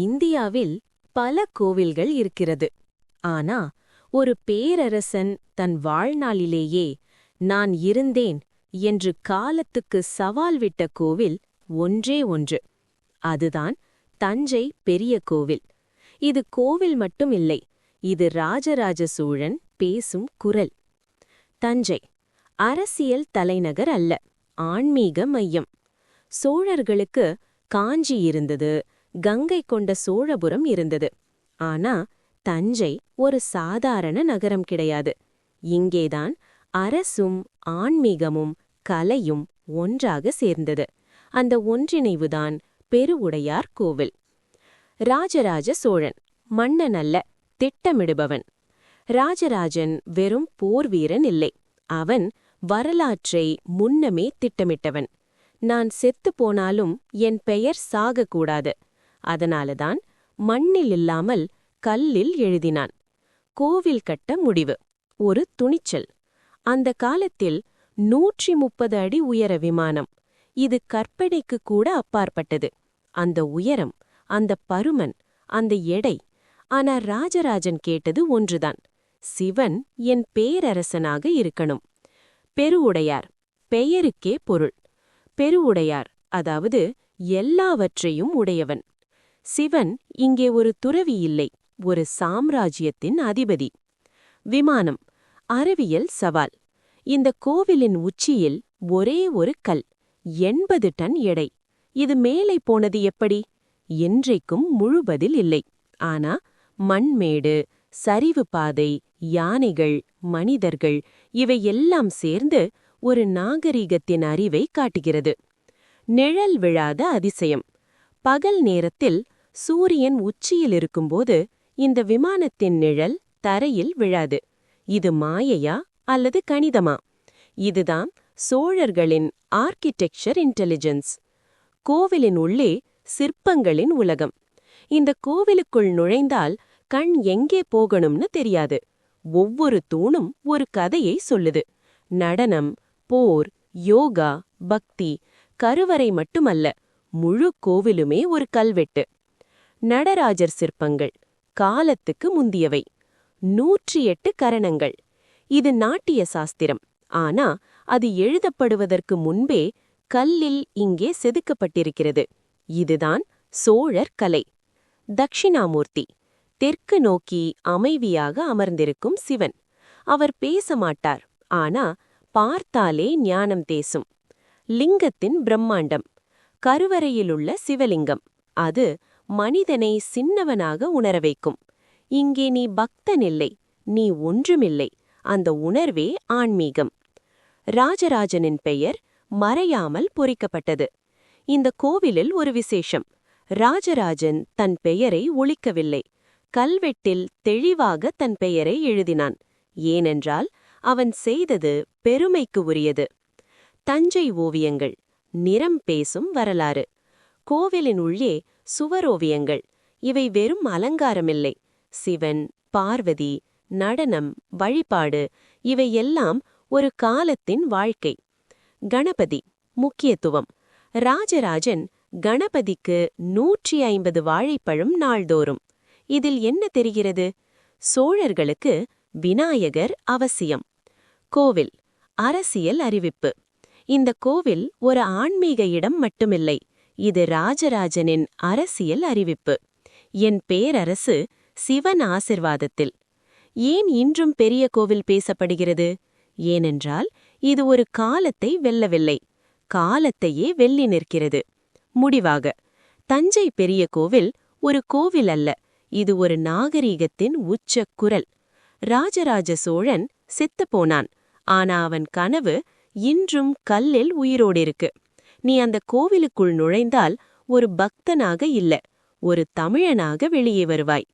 இந்தியாவில் பல கோவில்கள் இருக்கிறது. ஆனா ஒரு பேரரசன் தன் வாழ்நாளிலேயே நான் இருந்தேன் என்று காலத்துக்கு சவால் விட்ட கோவில் ஒன்றே ஒன்று. அதுதான் தஞ்சை பெரிய கோவில். இது கோவில் மட்டும் இல்லை இது ராஜராஜ சோழன் பேசும் குரல். தஞ்சை அரசியல் தலைநகர் அல்ல ஆன்மீக மையம். சோழர்களுக்கு காஞ்சி இருந்தது கங்கை கொண்ட சோழபுரம் இருந்தது. ஆனா தஞ்சை ஒரு சாதாரண நகரம் கிடையாது. இங்கேதான் அரசும் ஆன்மீகமும் கலையும் ஒன்றாக சேர்ந்தது. அந்த ஒன்றிணைவுதான் பெருவுடையார் கோவில். ராஜராஜ சோழன் மன்னன் அல்ல திட்டமிடுபவன். ராஜராஜன் வெறும் போர் வீரன் இல்லை. அவன் வரலாற்றை முன்னமே திட்டமிட்டவன். நான் செத்துப் போனாலும் என் பெயர் சாகக்கூடாது. அதனாலதான் மண்ணில் இல்லாமல் கல்லில் எழுதினான். கோவில் கட்ட முடிவு. ஒரு துணிச்சல். அந்த காலத்தில் நூற்றி முப்பது அடி உயர விமானம். இது கற்பனைக்கு கூட அப்பாற்பட்டது. அந்த உயரம் அந்த பருமன் அந்த எடை. ஆனா ராஜராஜன் கேட்டது ஒன்றுதான். சிவன் என் பேரரசனாக இருக்கணும். பெருவுடையார் பெயருக்கே பொருள். பெருவுடையார் அதாவது எல்லாவற்றையும் உடையவன். சிவன் இங்கே ஒரு துறவி இல்லை ஒரு சாம்ராஜ்யத்தின் அதிபதி. விமானம் அறிவியல் சவால். இந்த கோவிலின் உச்சியில் ஒரே ஒரு கல் எண்பது டன் எடை. இது மேலே போனது எப்படி? என்றைக்கும் முழுபதில் இல்லை. ஆனா மண்மேடு சரிவு பாதை யானைகள் மனிதர்கள் இவை எல்லாம் சேர்ந்து ஒரு நாகரிகத்தின் அறிவை காட்டுகிறது. நிழல் விழாத அதிசயம். பகல் நேரத்தில் சூரியன் உச்சியில் இருக்கும்போது இந்த விமானத்தின் நிழல் தரையில் விழாது. இது மாயையா அல்லது கணிதமா? இதுதான் சோழர்களின் ஆர்கிடெக்சர் இன்டெலிஜென்ஸ் கோவிலின் உள்ளே சிற்பங்களின் உலகம். இந்த கோவிலுக்குள் நுழைந்தால் கண் எங்கே போகணும்னு தெரியாது. ஒவ்வொரு தூணும் ஒரு கதையை சொல்லுது. நடனம் போர் யோகா பக்தி கருவறை மட்டுமல்ல முழு கோவிலுமே ஒரு கல்வெட்டு. நடராஜர் சிற்பங்கள் காலத்துக்கு முந்தியவை. நூற்றி எட்டு கரணங்கள். இது நாட்டிய சாஸ்திரம். ஆனா அது எழுதப்படுவதற்கு முன்பே கல்லில் இங்கே செதுக்கப்பட்டிருக்கிறது. இதுதான் சோழர் கலை. தக்ஷிணாமூர்த்தி தெற்கு நோக்கி அமைதியாக அமர்ந்திருக்கும் சிவன். அவர் பேச மாட்டார். ஆனா பார்த்தாலே ஞானம் தேசும். லிங்கத்தின் பிரம்மாண்டம். கருவறையிலுள்ள சிவலிங்கம். அது மனிதனை சின்னவனாக உணர வைக்கும். இங்கே நீ பக்தனில்லை நீ ஒன்றுமில்லை அந்த உணர்வே ஆன்மீகம். ராஜராஜனின் பெயர் மறையாமல் பொறிக்கப்பட்டது. இந்த கோவிலில் ஒரு விசேஷம். ராஜராஜன் தன் பெயரை ஒழிக்கவில்லை. கல்வெட்டில் தெளிவாக தன் பெயரை எழுதினான். ஏனென்றால் அவன் செய்தது பெருமைக்கு உரியது. தஞ்சை ஓவியங்கள் நிறம் பேசும் வரலாறு. கோவிலின் உள்ளே சுவரோவியங்கள். இவை வெறும் அலங்காரமில்லை. சிவன் பார்வதி நடனம் வழிபாடு இவையெல்லாம் ஒரு காலத்தின் வாழ்க்கை. கணபதி முக்கியத்துவம். ராஜராஜன் கணபதிக்கு நூற்றி ஐம்பது வாழைப்பழம் நாள்தோறும். இதில் என்ன தெரிகிறது? சோழர்களுக்கு விநாயகர் அவசியம். கோவில் அரசியல் அறிவிப்பு. இந்த கோவில் ஒரு ஆன்மீக இடம் மட்டுமில்லை. இது ராஜராஜனின் அரசியல் அறிவிப்பு. என் பேரரசு சிவன் ஆசிர்வாதத்தில். ஏன் இன்றும் பெரிய கோவில் பேசப்படுகிறது? ஏனென்றால் இது ஒரு காலத்தை வெல்லவில்லை. காலத்தையே வெல்லி நிற்கிறது. முடிவாக தஞ்சை பெரிய கோவில் ஒரு கோவில் அல்ல. இது ஒரு நாகரீகத்தின் உச்ச குரல். ராஜராஜ சோழன் செத்துப்போனான் ஆனா அவன் கனவு இன்றும் கல்லில் உயிரோடிருக்கு. நீ அந்த கோவிலுக்குள் நுழைந்தால் ஒரு பக்தனாக இல்ல ஒரு தமிழனாக வெளியே வருவாய்.